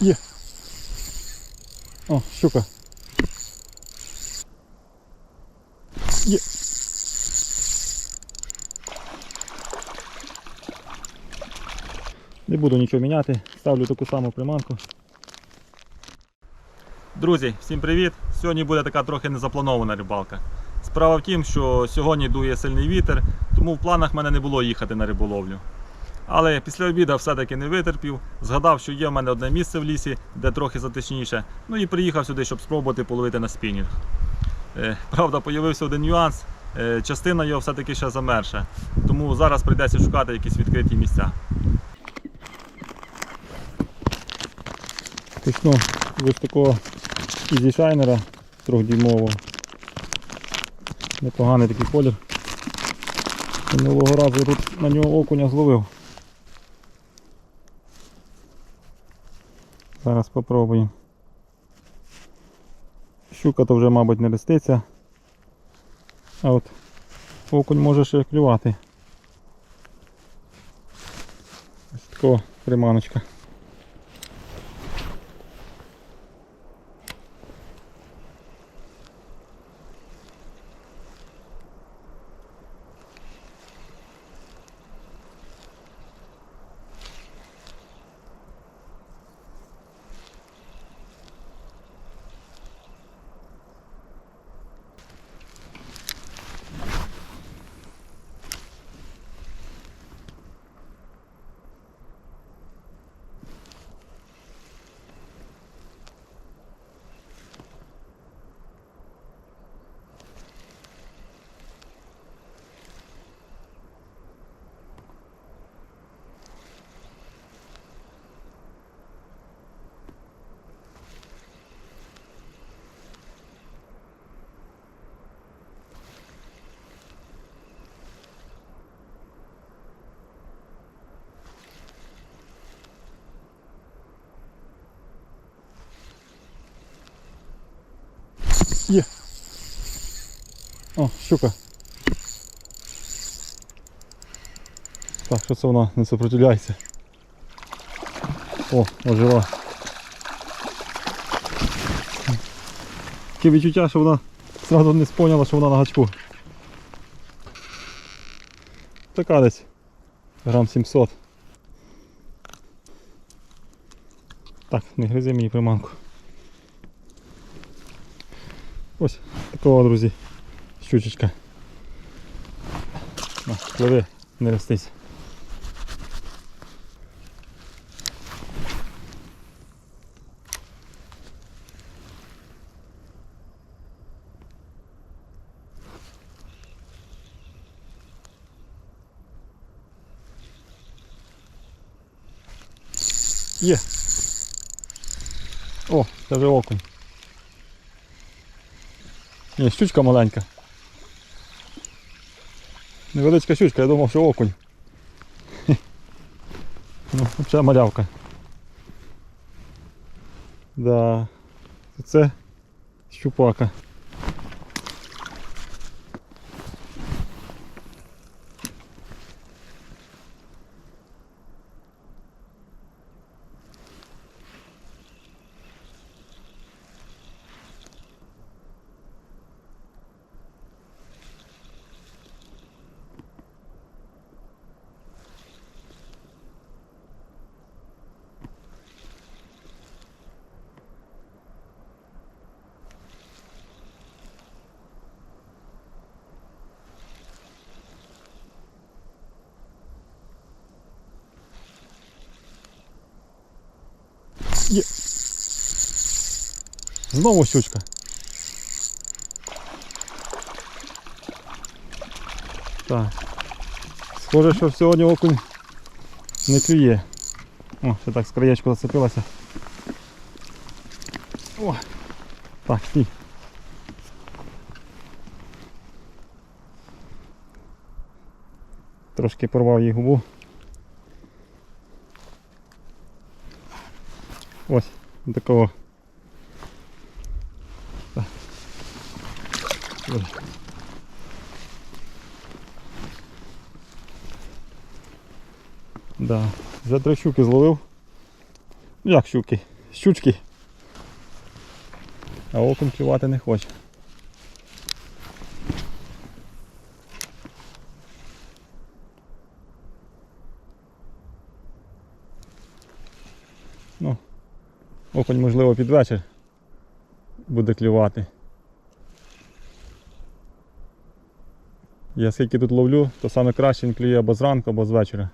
Є. О, щука. Є. Не буду нічого міняти, ставлю таку саму приманку. Друзі, всім привіт! Сьогодні буде така трохи незапланована рибалка. Справа в тім, що сьогодні дує сильний вітер, тому в планах в мене не було їхати на риболовлю. Але після обіду все-таки не витерпів, згадав, що є в мене одне місце в лісі, де трохи затишніше. Ну і приїхав сюди, щоб спробувати половити на спінінг. Е, Правда, появився один нюанс. Е, Частина його все-таки ще замерша. Тому зараз прийдеться шукати якісь відкриті місця. Почну ось такого ізі шайнера трьохдюймового. Непоганий такий колір. Минулого разу тут на нього окуня зловив. Зараз спробуємо. Щука то вже, мабуть, не листиться. А от окунь може ще клювати. Ось такого приманочка. Є. О, щука. Так, що це вона не сопротивляється. О, ожила. Таке відчуття, що вона одразу не споняла, що вона на гачку. Така десь. Грам 700. Так, не гризи мені приманку. Ось такого, друзі, щучечка. На, пливи, не ростись. Є. О, це вже окунь. Ні, щучка маленька. Невеличка щучка, я думав, що окунь. Ну, взагалі малявка. Да. Це щупака. Є. Знову щучка. Так. Схоже, що сьогодні окунь не клює. О, ще так з краєчку зацепилася. О! Так, стій. Трошки порвав їй губу. Ось такого. Да. Вже три щуки зловив. Ну, Як щуки? щучки. А окунь клювати не хоче. Ну, окунь, можливо, під вечір буде клювати. Я скільки тут ловлю, то саме краще він клює або зранку, або з вечора.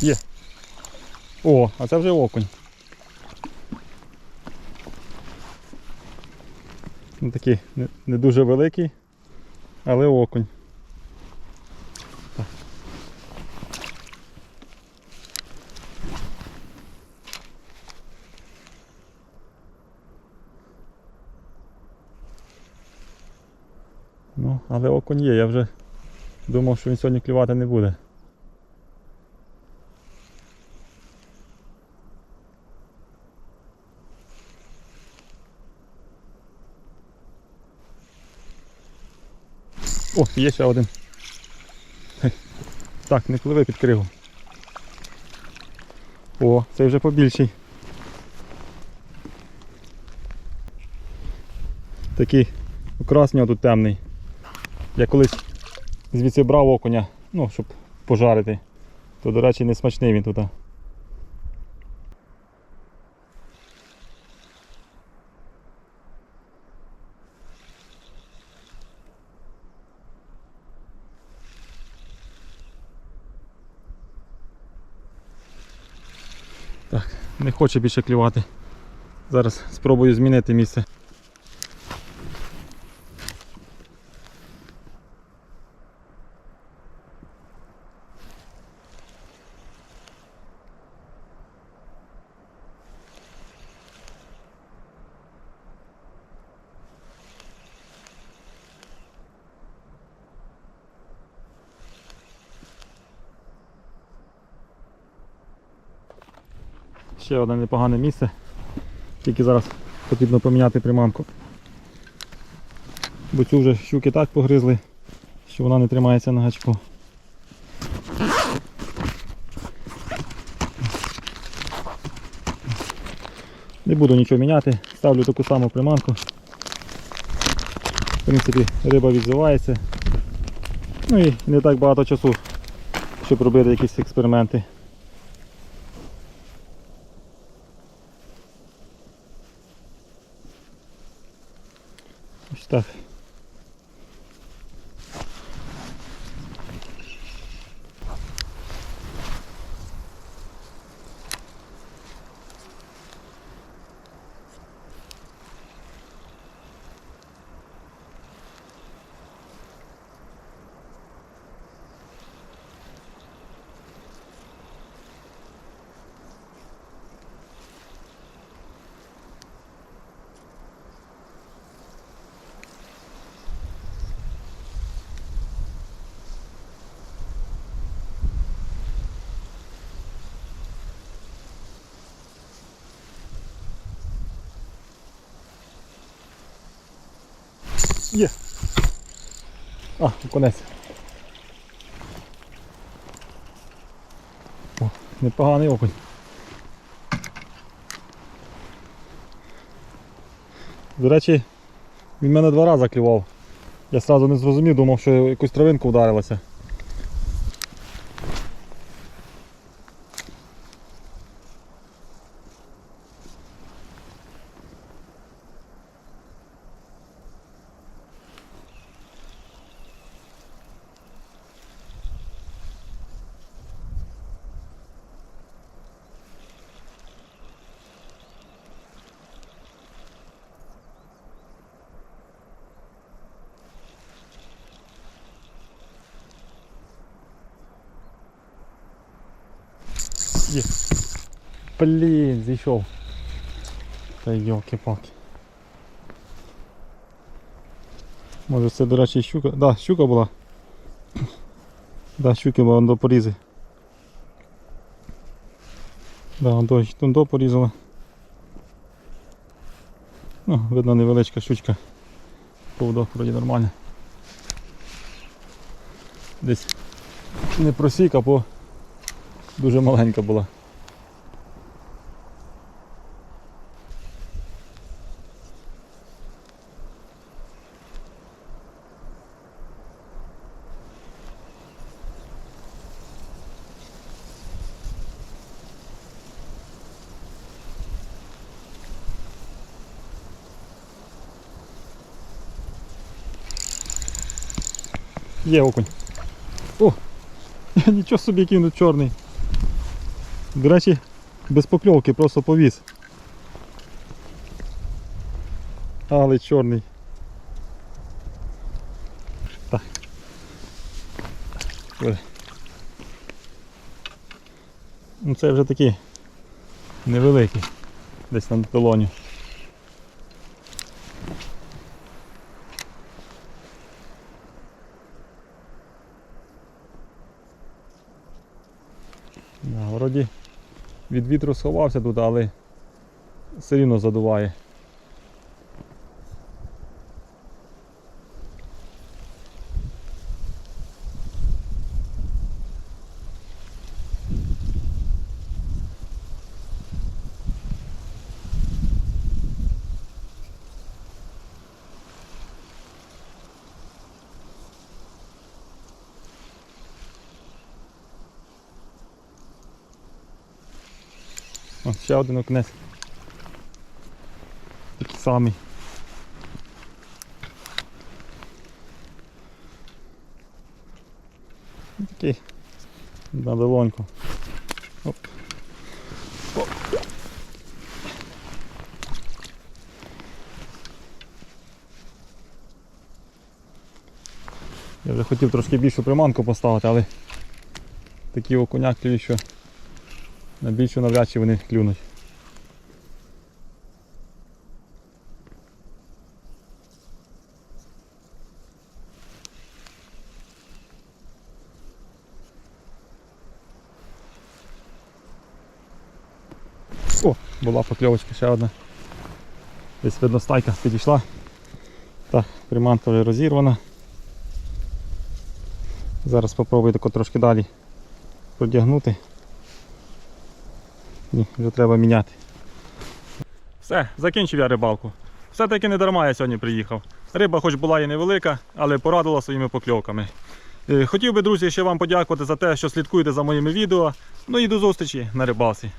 Є. О, а це вже окунь. Ну, такий не, не дуже великий, але окунь. Ну, але окунь є, я вже думав, що він сьогодні клювати не буде. О, є ще один. Так, не пливе під кригу. О, цей вже побільший. Такий окрас у тут темний. Я колись звідси брав окуня, ну, щоб пожарити. То, до речі, не смачний він тут. Так, не хоче більше клювати. Зараз спробую змінити місце. Ще одне непогане місце. Тільки зараз потрібно поміняти приманку. Бо цю вже щуки так погризли, що вона не тримається на гачку. Не буду нічого міняти, ставлю таку саму приманку. В принципі, риба відзивається. Ну і не так багато часу, щоб робити якісь експерименти. Ось Є. А, конець. О, непоганий окунь. До речі, він мене два рази клював. Я одразу не зрозумів, думав, що якусь травинку вдарилася. Є. Блін, зійшов. Та йолки-палки. Може це, до речі, щука. Да, щука була. Да, щуки була до порізи. Да, до, до порізала. Ну, видно невеличка щучка. Поводок вроді нормально. Десь не просік, а по дуже маленька була. Є окунь. О! Нічого собі він чорний. До речі, без покльовки, просто повіз. Але чорний. Так. Ну це вже такий невеликий. Десь на долоні. Да, вроді від вітру сховався тут, але все рівно задуває. О, ще один окунець. Такий самий. Такий на долоньку. Оп. Оп. Я вже хотів трошки більшу приманку поставити, але такі окуняк клюють, що на більшу навряд чи вони клюнуть. О, була покльовочка ще одна. Десь видно стайка підійшла. Так, приманка вже розірвана. Зараз спробую тако трошки далі продягнути. Ні, вже треба міняти. Все, закінчив я рибалку. Все-таки не дарма я сьогодні приїхав. Риба хоч була і невелика, але порадила своїми покльовками. Е, Хотів би, друзі, ще вам подякувати за те, що слідкуєте за моїми відео. Ну і до зустрічі на рибалці.